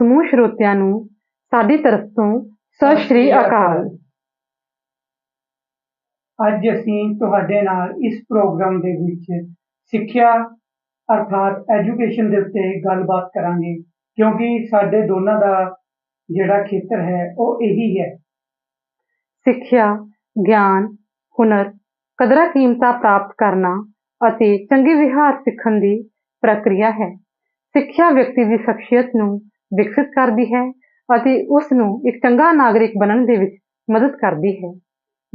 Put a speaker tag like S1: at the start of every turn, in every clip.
S1: ਸਮੂਹ ਸਰੋਤਿਆਂ ਨੂੰ ਸਾਡੀ ਤਰਫ ਤੋਂ ਸਤਿ ਸ਼੍ਰੀ ਅਕਾਲ।
S2: ਅੱਜ ਅਸੀਂ ਤੁਹਾਡੇ ਨਾਲ ਇਸ ਪ੍ਰੋਗਰਾਮ ਦੇ ਵਿੱਚ ਸਿੱਖਿਆ ਅਰਥਾਤ ਐਜੂਕੇਸ਼ਨ ਦੇ ਉੱਤੇ ਗੱਲਬਾਤ ਕਰਾਂਗੇ ਕਿਉਂਕਿ ਸਾਡੇ ਦੋਨਾਂ ਦਾ ਜਿਹੜਾ ਖੇਤਰ ਹੈ ਉਹ ਇਹੀ ਹੈ।
S1: ਸਿੱਖਿਆ ਗਿਆਨ ਹੁਨਰ ਕਦਰਾਂ ਕੀਮਤਾਂ ਪ੍ਰਾਪਤ ਕਰਨਾ ਅਤੇ ਚੰਗੇ ਵਿਹਾਰ ਸਿੱਖਣ ਦੀ ਪ੍ਰਕਿਰਿਆ ਹੈ। ਸਿੱਖਿਆ ਵਿਅਕਤੀ ਦੀ ਸ਼ਖਸੀਅਤ ਨੂੰ ਵਿਕਸਿਤ ਕਰਦੀ ਹੈ ਅਤੇ ਉਸ ਨੂੰ ਇੱਕ ਚੰਗਾ ਨਾਗਰਿਕ ਬਣਨ ਦੇ ਵਿੱਚ ਮਦਦ ਕਰਦੀ ਹੈ।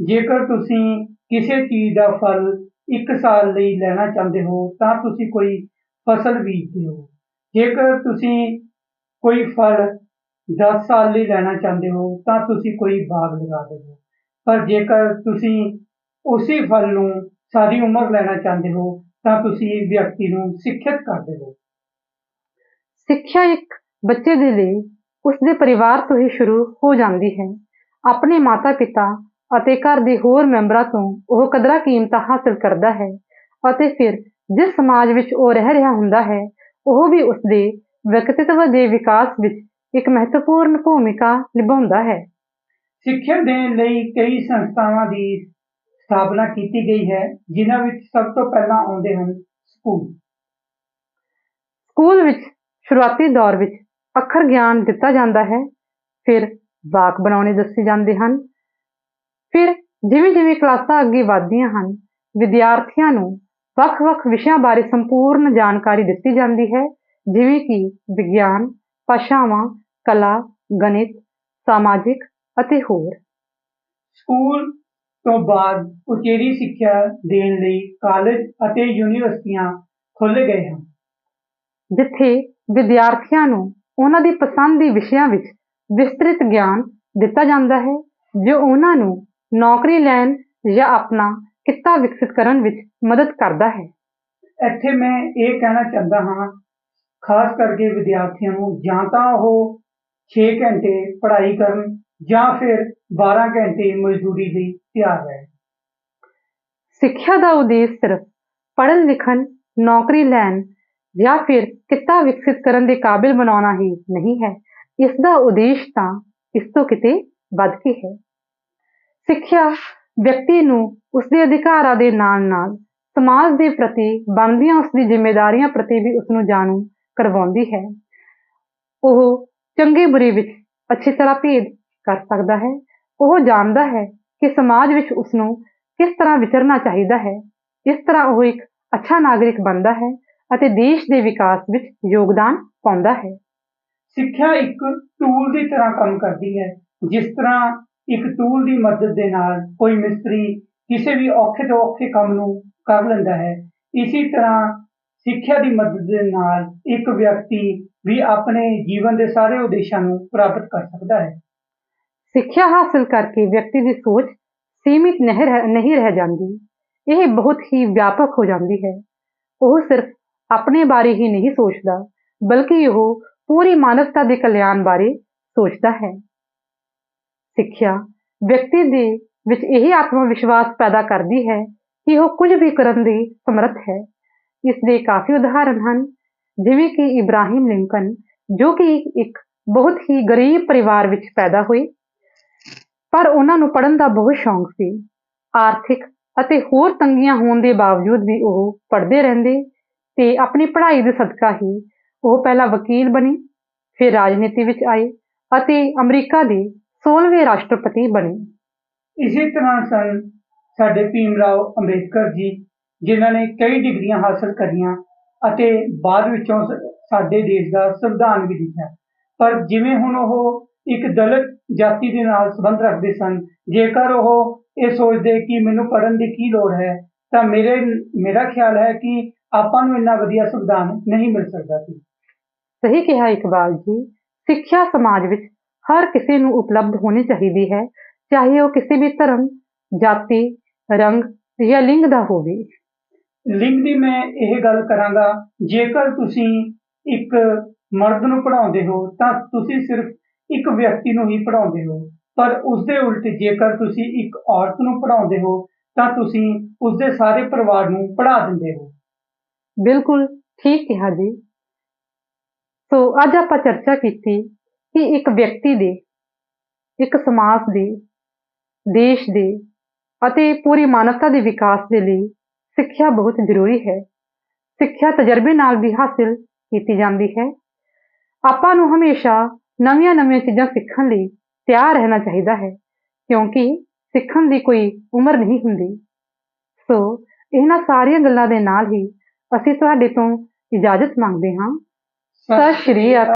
S2: ਜੇਕਰ ਤੁਸੀਂ ਕਿਸੇ ਚੀਜ਼ ਦਾ ਫਲ ਇੱਕ ਸਾਲ ਲਈ ਲੈਣਾ ਚਾਹੁੰਦੇ ਹੋ ਤਾਂ ਤੁਸੀਂ ਕੋਈ ਫਸਲ ਬੀਜਦੇ ਹੋ। ਜੇਕਰ ਤੁਸੀਂ ਕੋਈ ਫਲ 10 ਸਾਲ ਲਈ ਲੈਣਾ ਚਾਹੁੰਦੇ ਹੋ ਤਾਂ ਤੁਸੀਂ ਕੋਈ ਬਾਗ ਲਗਾਉਂਦੇ ਹੋ ਪਰ ਜੇਕਰ ਤੁਸੀਂ ਉਸੇ ਫਲ ਨੂੰ ਸਾਰੀ ਉਮਰ ਲੈਣਾ ਚਾਹੁੰਦੇ ਹੋ ਤਾਂ ਤੁਸੀਂ ਵਿਅਕਤੀ ਨੂੰ ਸਿੱਖਿਅਤ ਕਰਦੇ ਹੋ
S1: ਸਿੱਖਿਆ ਇੱਕ ਬੱਚੇ ਦੇ ਲਈ ਉਸ ਦੇ ਪਰਿਵਾਰ ਤੋਂ ਹੀ ਸ਼ੁਰੂ ਹੋ ਜਾਂਦੀ ਹੈ। ਆਪਣੇ ਮਾਤਾ-ਪਿਤਾ ਅਤੇ ਘਰ ਦੇ ਹੋਰ ਮੈਂਬਰਾਂ ਤੋਂ ਉਹ ਕਦਰਾਂ ਕੀਮਤਾਂ ਹਾਸਲ ਕਰਦਾ ਹੈ ਅਤੇ ਫਿਰ ਜਿਸ ਸਮਾਜ ਵਿੱਚ ਉਹ ਰਹਿ ਰਿਹਾ ਹੁੰਦਾ ਹੈ ਉਹ ਵੀ ਉਸ ਦੇ ਵਿਅਕਤਿਤਵ ਦੇ ਵਿਕਾਸ ਵਿੱਚ ਇੱਕ ਮਹੱਤਵਪੂਰਨ ਭੂਮਿਕਾ ਨਿਭਾਉਂਦਾ ਹੈ।
S2: ਸਿੱਖਿਆ ਦੇਣ ਲਈ ਕਈ ਸੰਸਥਾਵਾਂ ਦੀ ਸਥਾਪਨਾ ਕੀਤੀ ਗਈ ਹੈ ਜਿਨ੍ਹਾਂ ਵਿੱਚ ਸਭ ਤੋਂ ਪਹਿਲਾਂ ਆਉਂਦੇ ਹਨ ਸਕੂਲ।
S1: ਸਕੂਲ ਵਿੱਚ ਸ਼ੁਰੂਆਤੀ ਦੌਰ ਵਿੱਚ ਅੱਖਰ ਗਿਆਨ ਦਿੱਤਾ ਜਾਂਦਾ ਹੈ। ਫਿਰ ਵਾਕ ਬਣਾਉਣੇ ਦੱਸੇ ਜਾਂਦੇ ਹਨ। ਫਿਰ ਜਿਵੇਂ ਜਿਵੇਂ ਕਲਾਸਾਂ ਅੱਗੇ ਵਧਦੀਆਂ ਹਨ ਵਿਦਿਆਰਥੀਆਂ ਨੂੰ ਵੱਖ-ਵੱਖ ਵਿਸ਼ਿਆਂ ਬਾਰੇ ਸੰਪੂਰਨ ਜਾਣਕਾਰੀ ਦਿੱਤੀ ਜਾਂਦੀ ਹੈ। ਜਿਵੇਂ ਕਿ ਵਿਗਿਆਨ ਭਾਸ਼ਾਵਾਂ ਕਲਾ ਗਣਿਤ ਸਮਾਜਿਕ ਅਤੇ ਹੋਰ।
S2: ਸਕੂਲ ਤੋਂ ਬਾਅਦ ਉਚੇਰੀ ਸਿੱਖਿਆ ਦੇਣ ਲਈ ਕਾਲਜ ਅਤੇ ਯੂਨੀਵਰਸਿਟੀਆਂ ਖੁੱਲ੍ਹ ਗਏ ਹਨ।
S1: ਜਿੱਥੇ ਵਿਦਿਆਰਥੀਆਂ ਨੂੰ ਉਹਨਾਂ ਦੀ ਪਸੰਦ ਦੇ ਵਿਸ਼ਿਆਂ ਵਿੱਚ ਵਿਸਤ੍ਰਿਤ ਗਿਆਨ ਦਿੱਤਾ ਜਾਂਦਾ ਹੈ ਜੋ ਉਹਨਾਂ ਨੂੰ ਨੌਕਰੀ ਲੈਣ ਜਾਂ ਆਪਣਾ ਕਿੱਤਾ ਵਿਕਸਿਤ ਕਰਨ ਵਿੱਚ ਮਦਦ ਕਰਦਾ ਹੈ।
S2: ਇੱਥੇ ਮੈਂ ਇਹ ਕਹਿਣਾ ਚਾਹੁੰਦਾ ਹਾਂ ਖਾਸ ਕਰਕੇ ਵਿਦਿਆਰਥੀਆਂ ਨੂੰ ਜਾਂ ਤਾਂ ਉਹ 6 ਘੰਟੇ ਪੜ੍ਹਾਈ ਕਰਨ ਜਾਂ ਫਿਰ 12 ਘੰਟੇ ਮਜ਼ਦੂਰੀ ਲਈ ਤਿਆਰ ਰਹਿਣ।
S1: ਸਿੱਖਿਆ ਦਾ ਉਦੇਸ਼ ਸਿਰਫ ਪੜ੍ਹਨ ਲਿਖਣ ਨੌਕਰੀ ਲੈਣ ਜਾਂ ਫਿਰ ਕਿੱਤਾ ਵਿਕਸਿਤ ਕਰਨ ਦੇ ਕਾਬਿਲ ਬਣਾਉਣਾ ਹੀ ਨਹੀਂ ਹੈ। ਇਸ ਦਾ ਉਦੇਸ਼ ਤਾਂ ਇਸ ਤੋਂ ਕਿਤੇ ਵੱਧ ਕੇ ਹੈ। ਸਿੱਖਿਆ ਵਿਅਕਤੀ ਨੂੰ ਉਸਦੇ ਅਧਿਕਾਰਾਂ ਦੇ ਨਾਲ-ਨਾਲ ਸਮਾਜ ਦੇ ਪ੍ਰਤੀ ਬਣਦੀਆਂ ਉਸਦੀ ਜ਼ਿੰਮੇਵਾਰੀਆਂ ਪ੍ਰਤੀ ਵੀ ਉਸਨੂੰ ਜਾਣੂ ਕਰਵਾਉਂਦੀ ਹੈ। ਉਹ ਚੰਗੇ ਬੁਰੇ ਵਿੱਚ ਅੱਛੀ ਤਰ੍ਹਾਂ ਭੇਦ ਕਰ ਸਕਦਾ ਹੈ। ਉਹ ਜਾਣਦਾ ਹੈ ਕਿ ਸਮਾਜ ਵਿੱਚ ਉਸਨੂੰ ਕਿਸ ਤਰ੍ਹਾਂ ਵਿਚਰਨਾ ਚਾਹੀਦਾ ਹੈ। ਇਸ ਤਰ੍ਹਾਂ ਉਹ ਇੱਕ ਅੱਛਾ ਨਾਗਰਿਕ ਬਣਦਾ ਹੈ। ਅਤੇ ਦੇਸ਼ ਦੇ ਵਿਕਾਸ ਵਿੱਚ ਯੋਗਦਾਨ ਪਾਉਂਦਾ ਹੈ।
S2: ਸਿੱਖਿਆ ਇੱਕ ਟੂਲ ਦੀ ਤਰ੍ਹਾਂ ਕੰਮ ਕਰਦੀ ਹੈ। ਜਿਸ ਤਰ੍ਹਾਂ ਇੱਕ ਟੂਲ ਦੀ ਮਦਦ ਦੇ ਨਾਲ ਕੋਈ ਮਿਸਤਰੀ ਕਿਸੇ ਵੀ ਔਖੇ ਤੋਂ ਔਖੇ ਕੰਮ ਨੂੰ ਕਰ ਲੈਂਦਾ ਹੈ। ਇਸੇ ਤਰ੍ਹਾਂ ਸਿੱਖਿਆ ਦੀ ਮਦਦ ਦੇ ਨਾਲ ਇੱਕ ਵਿਅਕਤੀ ਵੀ ਆਪਣੇ ਜੀਵਨ ਦੇ ਸਾਰੇ ਉਦੇਸ਼ਾਂ ਨੂੰ ਪ੍ਰਾਪਤ ਕਰ ਸਕਦਾ ਹੈ।
S1: ਸਿੱਖਿਆ ਹਾਸਲ ਕਰਕੇ ਵਿਅਕਤੀ ਦੀ ਸੋਚ ਸੀਮਿਤ ਨਹੀਂ ਰਹਿ ਨਹੀਂ ਰਹਿ ਜਾਂਦੀ। ਇਹ ਬਹੁਤ ਹੀ ਵਿਆਪਕ ਹੋ ਜਾਂਦੀ ਹੈ। ਉਹ ਸਿਰਫ ਆਪਣੇ ਬਾਰੇ ਹੀ ਨਹੀਂ ਸੋਚਦਾ, ਬਲਕਿ ਉਹ ਪੂਰੀ ਮਾਨਵਤਾ ਦੇ ਕਲਿਆਣ ਬਾਰੇ ਸੋਚਦਾ ਹੈ। ਸਿੱਖਿਆ ਵਿਅਕਤੀ ਦੇ ਵਿੱਚ ਇਹ ਆਤਮ ਵਿਸ਼ਵਾਸ ਪੈਦਾ ਕਰਦੀ ਹੈ ਕਿ ਉਹ ਕੁਝ ਵੀ ਕਰਨ ਦੀ ਸਮਰੱਥ ਹੈ। ਇਸ ਦੇ ਕਾਫੀ ਉਦਾਹਰਣ ਹਨ, ਜਿਵੇਂ ਕਿ ਇਬਰਾਹਿਮ ਲਿੰਕਨ, ਜੋ ਕਿ ਇੱਕ ਬਹੁਤ ਹੀ ਗਰੀਬ ਪਰਿਵਾਰ ਵਿੱਚ ਪੈਦਾ ਹੋਏ, ਪਰ ਉਹਨਾਂ ਨੂੰ ਪੜ੍ਹਨ ਦਾ ਬਹੁਤ ਸ਼ੌਂਕ ਸੀ। ਆਰਥਿਕ ਅਤੇ ਹੋਰ ਤੰਗੀਆਂ ਹੋਣ ਦੇ ਬਾਵਜੂਦ ਵੀ ਉਹ ਪੜ੍ਹਦੇ ਰਹਿੰਦੇ ਤੇ ਆਪਣੀ ਪੜ੍ਹਾਈ ਦੇ ਸਦਕਾ ਹੀ ਉਹ ਪਹਿਲਾਂ ਵਕੀਲ ਬਣੇ, ਫਿਰ ਰਾਜਨੀਤੀ ਵਿੱਚ ਆਏ ਅਤੇ ਅਮਰੀਕਾ ਦੇ 16ਵੇਂ ਰਾਸ਼ਟਰਪਤੀ ਬਣੇ।
S2: ਇਸੇ ਤਰ੍ਹਾਂ ਸਨ ਸਾਡੇ ਭੀਮ ਰਾਓ ਅੰਬੇਦਕਰ ਜੀ, ਜਿਨ੍ਹਾਂ ਨੇ ਕਈ ਡਿਗਰੀਆਂ ਹਾਸਲ ਕਰੀਆਂ ਅਤੇ ਬਾਅਦ ਵਿੱਚੋਂ ਸਾਡੇ ਦੇਸ਼ ਦਾ ਸੰਵਿਧਾਨ ਵੀ ਲਿਖਿਆ ਪਰ ਜਿਵੇਂ ਹੁਣ ਉਹ ਇੱਕ ਦਲਿਤ ਜਾਤੀ ਦੇ ਨਾਲ ਸੰਬੰਧ ਰੱਖਦੇ ਸਨ, ਜੇਕਰ ਉਹ ਇਹ ਸੋਚਦੇ ਕਿ ਮੈਨੂੰ ਪੜ੍ਹਨ ਦੀ ਕੀ ਲੋੜ ਹੈ, ਤਾਂ ਮੇਰੇ, ਮੇਰਾ ਖਿਆਲ ਹੈ ਕਿ ਆਪਾਂ ਨੂੰ ਇੰਨਾ ਵਧੀਆ ਸੰਵਿਧਾਨ ਨਹੀਂ ਮਿਲ ਸਕਦਾ ਸੀ।
S1: ਸਹੀ ਕਿਹਾ ਇਕਬਾਲ ਜੀ ਸਿੱਖਿਆ ਸਮਾਜ ਵਿੱਚ ਹਰ ਕਿਸੇ ਨੂੰ ਉਪਲਬਧ ਹੋਣੀ ਚਾਹੀਦੀ ਹੈ ਚਾਹੇ ਉਹ ਕਿਸੇ ਵੀ ਧਰਮ ਜਾਤੀ ਰੰਗ ਜਾਂ ਲਿੰਗ ਦਾ ਹੋਵੇ।
S2: ਲਿੰਗ ਦੀ ਮੈਂ ਇਹ ਗੱਲ ਕਰਾਂਗਾ ਜੇਕਰ ਤੁਸੀਂ ਇੱਕ ਮਰਦ ਨੂੰ ਪੜ੍ਹਾਉਂਦੇ ਹੋ ਤਾਂ ਤੁਸੀਂ ਸਿਰਫ ਇੱਕ ਵਿਅਕਤੀ ਨੂੰ ਹੀ ਪੜ੍ਹਾਉਂਦੇ ਹੋ। ਪਰ ਉਸ ਦੇ ਉਲਟ ਜੇਕਰ ਤੁਸੀਂ ਇੱਕ ਔਰਤ ਨੂੰ ਪੜ੍ਹਾਉਂਦੇ ਹੋ ਤਾਂ ਤੁਸੀਂ ਉਸ ਦੇ ਸਾਰੇ ਪਰਿਵਾਰ ਨੂੰ ਪੜ੍ਹਾ ਦਿੰਦੇ ਹੋ।
S1: ਬਿਲਕੁਲ ਠੀਕ ਕਿਹਾ ਜੀ। ਸੋ ਅੱਜ ਆਪਾਂ ਚਰਚਾ ਕੀਤੀ ਕਿ ਇੱਕ ਵਿਅਕਤੀ ਦੇ, ਇੱਕ ਸਮਾਜ ਦੇ, ਦੇਸ਼ ਦੇ ਅਤੇ ਪੂਰੀ ਮਾਨਵਤਾ ਦੇ ਵਿਕਾਸ ਦੇ ਲਈ ਸਿੱਖਿਆ ਬਹੁਤ ਜ਼ਰੂਰੀ ਹੈ। ਸਿੱਖਿਆ ਤਜਰਬੇ ਨਾਲ ਵੀ ਹਾਸਿਲ ਕੀਤੀ ਜਾਂਦੀ ਹੈ। ਆਪਾਂ ਨੂੰ ਹਮੇਸ਼ਾ ਨਵੀਆਂ ਨਵੀਆਂ ਚੀਜ਼ਾਂ ਸਿੱਖਣ ਲਈ ਤਿਆਰ ਰਹਿਣਾ ਚਾਹੀਦਾ ਹੈ, ਕਿਉਂਕਿ ਸਿੱਖਣ ਦੀ ਕੋਈ ਉਮਰ ਨਹੀਂ ਹੁੰਦੀ। ਸੋ ਇਹਨਾਂ ਸਾਰੀਆਂ ਗੱਲਾਂ ਦੇ ਨਾਲ ਹੀ ਅਸੀਂ ਤੁਹਾਡੇ ਤੋਂ ਇਜਾਜ਼ਤ ਮੰਗਦੇ ਹਾਂ। ਸਤਿ ਸ਼੍ਰੀ ਅਕਾਲ।